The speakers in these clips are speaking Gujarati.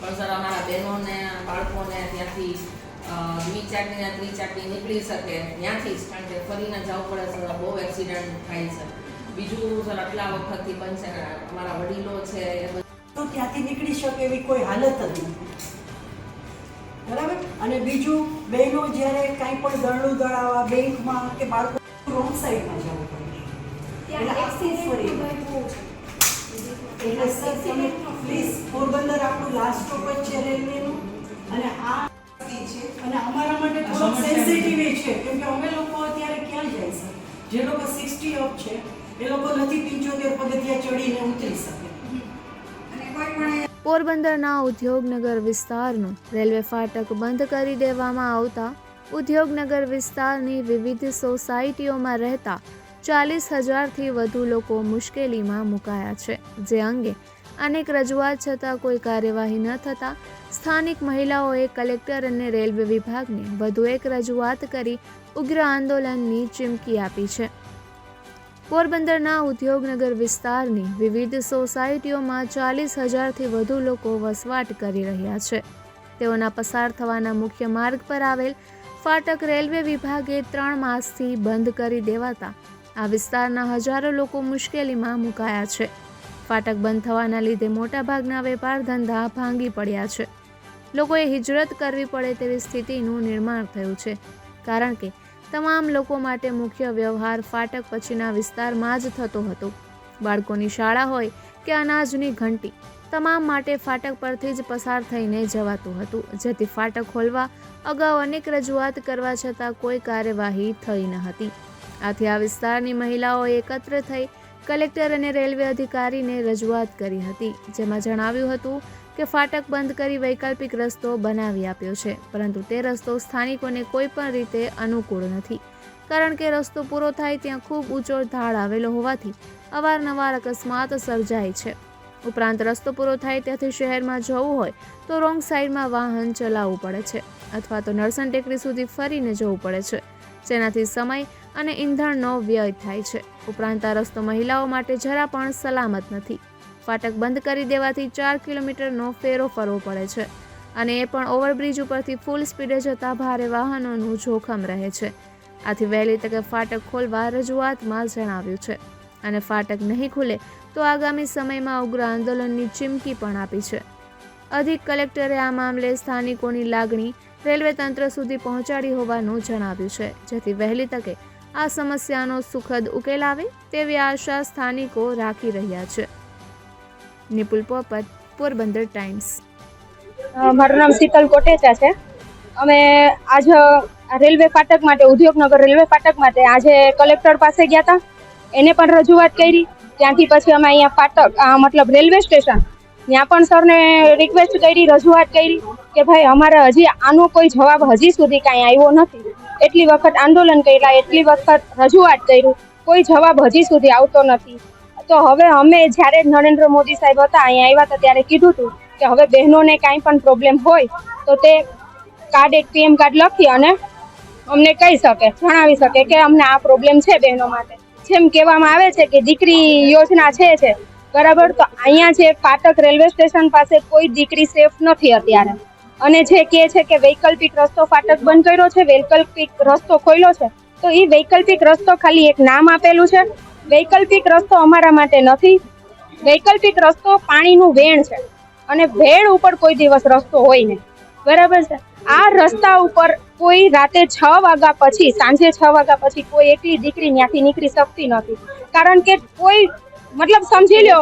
પણ સર અમારા બહેનોને બાળકોને ત્યાંથી દ્વિ દ્વિચાકરી ને ત્રિચાકરી નીકળી શકે ત્યાંથી જ કારણ કે ફરીને જવું પડે સર બહુ એક્સિડન્ટ થાય છે. બીજું સર આટલા વખતથી બંધ છે અમારા વડીલો છે એ તો ત્યાંથી નીકળી શકે એવી કોઈ હાલત જ નથી. બરાબર? અને બીજું બહેનો જ્યારે કાંઈ પણ દળનું દળાવવા બેંકમાં કે બાળકો રોંગ સાઈડમાં જવું પડે. એટલે એટલે તમે પ્લીઝ પોરબંદર આપણું લાસ્ટ સ્ટોપ જ છે રેલવેનું અને આ છે. અને અમારા માટે થોડોક સેન્સિટિવ છે. કેમ કે અમે લોકો અત્યારે ક્યાં જાય સર જે લોકો સિક્સટી અપ છે એ લોકો નથી પંચોતેર પગથિયા ચડીને ઉતરી શકે. પોરબંદરના ઉદ્યોગનગર વિસ્તારનું રેલવે ફાટક બંધ કરી દેવામાં આવતા ઉદ્યોગનગર વિસ્તારની વિવિધ સોસાયટીઓમાં રહેતા ચાલીસ હજારથી વધુ લોકો મુશ્કેલીમાં મુકાયા છે. જે અંગે અનેક રજૂઆત છતાં કોઈ કાર્યવાહી ન થતાં સ્થાનિક મહિલાઓએ કલેક્ટર અને રેલવે વિભાગને વધુ એક રજૂઆત કરી ઉગ્ર આંદોલનની ચીમકી આપી છે. પોરબંદરના ઉદ્યોગનગર વિસ્તારની વિવિધ સોસાયટીઓમાં ચાલીસ હજારથી વધુ લોકો વસવાટ કરી રહ્યા છે. તેઓના પસાર થવાના મુખ્ય માર્ગ પર આવેલ ફાટક રેલવે વિભાગે ત્રણ માસથી બંધ કરી દેવાતા આ વિસ્તારના હજારો લોકો મુશ્કેલીમાં મુકાયા છે. ફાટક બંધ થવાના લીધે મોટાભાગના વેપાર ધંધા ભાંગી પડ્યા છે. લોકોએ હિજરત કરવી પડે તેવી સ્થિતિનું નિર્માણ થયું છે. કારણ કે તમામ લોકો માટે મુખ્ય વ્યવહાર ફાટક પછીના વિસ્તારમાં જ થતો હતો. બાળકોની શાળા હોય કે અનાજની ઘંટી, તમામ માટે ફાટક પરથી જ પસાર થઈને જવાતું હતું. જેથી ફાટક ખોલવા અગાઉ અનેક રજૂઆત કરવા છતાં કોઈ કાર્યવાહી થઈ ન હતી. આથી આ વિસ્તારની મહિલાઓ એકત્ર થઈ કલેક્ટર અને રેલવે અધિકારીને રજૂઆત કરી હતી, જેમાં જણાવ્યું હતું કે ફાટક બંધ કરી વૈકલ્પિક રસ્તો બનાવી આપ્યો છે, પરંતુ તે રસ્તો સ્થાનિકોને કોઈ પણ રીતે અનુકૂળ નથી. કારણ કે રસ્તો પૂરો થાય ત્યાં ખૂબ ઊંચો ઢાળ આવેલો હોવાથી અવારનવાર અકસ્માત સર્જાય છે. ઉપરાંત રસ્તો પૂરો થાય ત્યાંથી શહેરમાં જવું હોય તો રોંગ સાઈડમાં વાહન ચલાવવું પડે છે, અથવા તો નરસન ટેકરી સુધી ફરીને જવું પડે છે. જેનાથી સમય અને ઈંધણનો વ્યય થાય છે. ઉપરાંત આ રસ્તો મહિલાઓ માટે જરા પણ સલામત નથી. ફાટક બંધ કરી દેવાથી ચાર કિલોમીટરનો ફેરો ફરવો પડે છે અને એ પણ ઓવરબ્રિજ ઉપરથી ફૂલ સ્પીડે જતા ભારે વાહનોનું જોખમ રહે છે. આથી વહેલી તકે ફાટક ખોલવા રજૂઆતમાં જણાવ્યું છે અને ફાટક નહીં ખુલે તો આગામી સમયમાં ઉગ્ર આંદોલનની ચીમકી પણ આપી છે. અધિક કલેક્ટરે આ મામલે સ્થાનિકોની લાગણી રેલવે તંત્ર સુધી પહોંચાડી હોવાનું જણાવ્યું છે, જેથી વહેલી તકે આ સમસ્યાનો સુખદ ઉકેલ આવે તેવી આશા સ્થાનિકો રાખી રહ્યા છે. નિપુલ પોપટ, પોરબંદર ટાઈમ્સ. મારું નામ શીતલ કોટેચા છે. અમે આજ રેલવે ફાટક માટે, ઉદ્યોગનગર રેલવે ફાટક માટે આજે કલેક્ટર પાસે ગયા હતા એને પણ રજૂઆત કરી. ત્યાંથી પછી અમે અહીંયા ફાટક મતલબ રેલવે સ્ટેશન, ત્યાં પણ સરને રિક્વેસ્ટ કરી, રજૂઆત કરી કે ભાઈ અમારે હજી આનો કોઈ જવાબ હજી સુધી કાંઈ આવ્યો નથી. એટલી વખત આંદોલન કર્યા, એટલી વખત રજૂઆત કર્યું. કોઈ જવાબ હજી સુધી આવતો નથી. તો હવે અમે જ્યારે નરેન્દ્ર મોદી સાહેબ હતા, અહીંયા આવ્યા હતા, ત્યારે કીધું હતું કે હવે બહેનોને કાંઈ પણ પ્રોબ્લેમ હોય, તો તે કાર્ડ એક પીએમ કાર્ડ લખી અને અમને કહી શકે, જણાવી શકે કે અમને આ પ્રોબ્લેમ છે બહેનો માટે. જેમ કહેવામાં આવે છે કે દીકરી યોજના છે છે બરાબર? તો અહીંયા જે ફાટક રેલવે સ્ટેશન પાસે કોઈ દીકરી સેફ નથી અત્યારે. અને જે કહે છે કે વૈકલ્પિક રસ્તો ફાટક બંધ કર્યો છે વૈકલ્પિક રસ્તો ખોલ્યો છે તો એ વૈકલ્પિક રસ્તો ખાલી એક નામ આપેલું છે. વૈકલ્પિક રસ્તો અમારા માટે નથી. વૈકલ્પિક રસ્તો પાણીનું વેણ છે અને વેણ ઉપર કોઈ દિવસ રસ્તો હોય નહીં. બરાબર છે? આ રસ્તા ઉપર કોઈ રાતે છ વાગ્યા પછી સાંજે છ વાગ્યા પછી કોઈ એકલી દીકરી ત્યાંથી નીકળી શકતી નથી. કારણ કે કોઈ મતલબ સમજી લો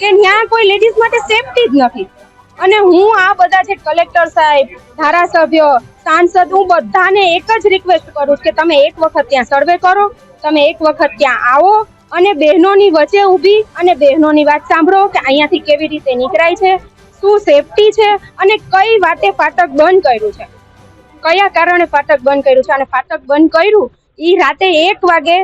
કે ત્યાં કોઈ લેડીઝ માટે સેફટી જ નથી. અને હું આ બધા જે કલેક્ટર સાહેબ, ધારાસભ્ય, સાંસદ, હું બધાને એક જ રિક્વેસ્ટ કરું છું કે તમે એક વખત ત્યાં સર્વે કરો, તમે એક વખત ત્યાં આવો અને બહેનોની વચ્ચે ઊભી અને બહેનોની વાત સાંભળો કે અહીંયાથી કેવી રીતે નીકળાય છે, શું સેફટી છે અને કઈ વાતે ફાટક બંધ કર્યું છે. કયા કારણે ફાટક બંધ કર્યું છે અને ફાટક બંધ કર્યું? એ રાતે એક વાગે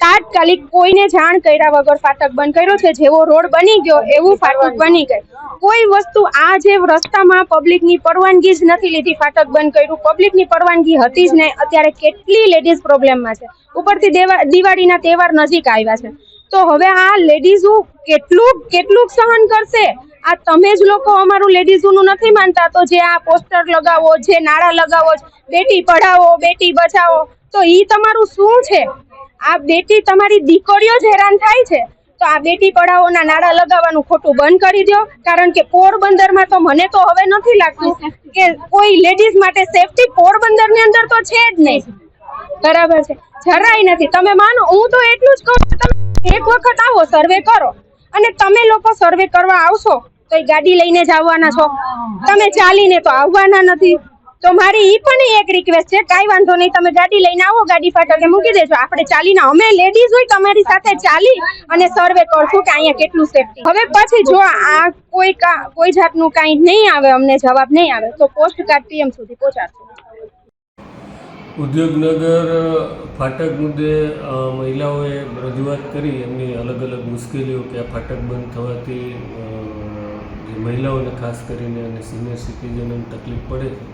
તાત્કાલિક કોઈને જાણ કર્યા વગર ફાટક બંધ કર્યો છે. જેવો રોડ બની ગયો, એવું ફાટક બની ગયું. કોઈ વસ્તુ આ જે રસ્તામાં પબ્લિકની પરવાનગી જ નથી લીધી, ફાટક બંધ કર્યું. પબ્લિકની પરવાનગી હતી જ નહીં. અત્યારે કેટલી લેડીઝ પ્રોબ્લેમમાં છે. ઉપરથી દેવા, દિવાળીના તહેવાર નજીક આવ્યા છે. તો હવે આ લેડીઝો કેટલું કેટલું સહન કરશે? આ તમે જ લોકો અમારું લેડીઝોનું નથી માનતા. તો જે આ પોસ્ટર લગાવો, જે નારા લગાવો, બેટી પઢાવો, બેટી બચાવો, તો ઈ તમારું શું છે? આ બેટી તમારી દીકરીઓ જ હેરાન થાય છે. તો આ બેટી પઢાઓના નારા લગાવવાનું ખોટું બંધ કરી દો. કારણ કે પોરબંદરમાં તો મને તો હવે નથી લાગતું કે કોઈ લેડીઝ માટે સેફટી પોરબંદરની અંદર તો છે જ નહીં. બરાબર છે. જરાય નથી. તમે માનો હું તો એટલું જ કહું તમે એક વખત આવો સર્વે કરો. અને તમે લોકો સર્વે કરવા આવશો તો એ ગાડી લઈને જ આવવાના છો. તમે ચાલીને તો આવવાના નથી. તો મારી ઈ પણ એક રિક્વેસ્ટ છે, કાંઈ વાંધો નહીં, તમે ગાડી લઈને આવો, ગાડી ફાટકે મૂકી દેજો. આપણે ચાલીને, અમે લેડીઝ હોય, તમારી સાથે ચાલી અને સર્વે કરશું કે અહીંયા કેટલું સેફટી હવે પછી જો આ કોઈ કોઈ જાતનું કાંઈ નહીં આવે, અમને જવાબ નહીં આવે, તો પોસ્ટ કાર્ડ પીએમ સુધી પહોંચાડશું. ઉદ્યોગનગર, ફાટક મુદ્દે મહિલાઓએ રજૂઆત કરી, એમની અલગ અલગ મુશ્કેલીઓ કે આ ફાટક બંધ થવાથી મહિલાઓને ખાસ કરીને અને સિનિયર સિટીઝનોને તકલીફ પડે છે.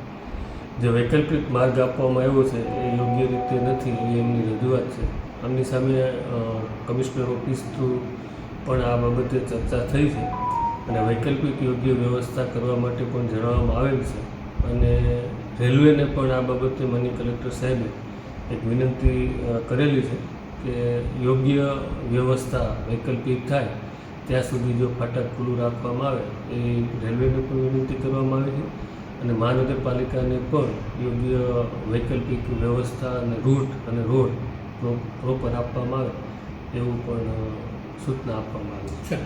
જે વૈકલ્પિક માર્ગ આપવામાં આવ્યો છે, એ યોગ્ય રીતે નથી, એ એમની રજૂઆત છે. આમની સામે કમિશનર ઓફિસ થ્રુ પણ આ બાબતે ચર્ચા થઈ છે અને વૈકલ્પિક યોગ્ય વ્યવસ્થા કરવા માટે પણ જણાવવામાં આવેલ છે. અને રેલવેને પણ આ બાબતે મની કલેક્ટર સાહેબે એક વિનંતી કરેલી છે કે યોગ્ય વ્યવસ્થા વૈકલ્પિક થાય, ત્યાં સુધી જો ફાટક ખુલ્લું રાખવામાં આવે, એ રેલવેને પણ વિનંતી કરવામાં આવી છે. અને મહાનગરપાલિકાને પણ યોગ્ય વૈકલ્પિક વ્યવસ્થા અને રૂટ અને રોડ પ્રોપર આપવામાં આવે એવું પણ સૂચના આપવામાં આવી છે.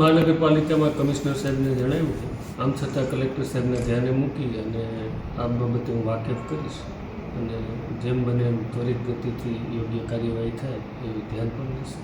મહાનગરપાલિકામાં કમિશનર સાહેબને જણાવ્યું છે. આમ છતાં કલેક્ટર સાહેબને ધ્યાને મૂકી અને આ બાબતે હું વાકેફ કરીશ. અને જેમ બને એમ ત્વરિત ગતિથી યોગ્ય કાર્યવાહી થાય એવું ધ્યાન પણ લેશે.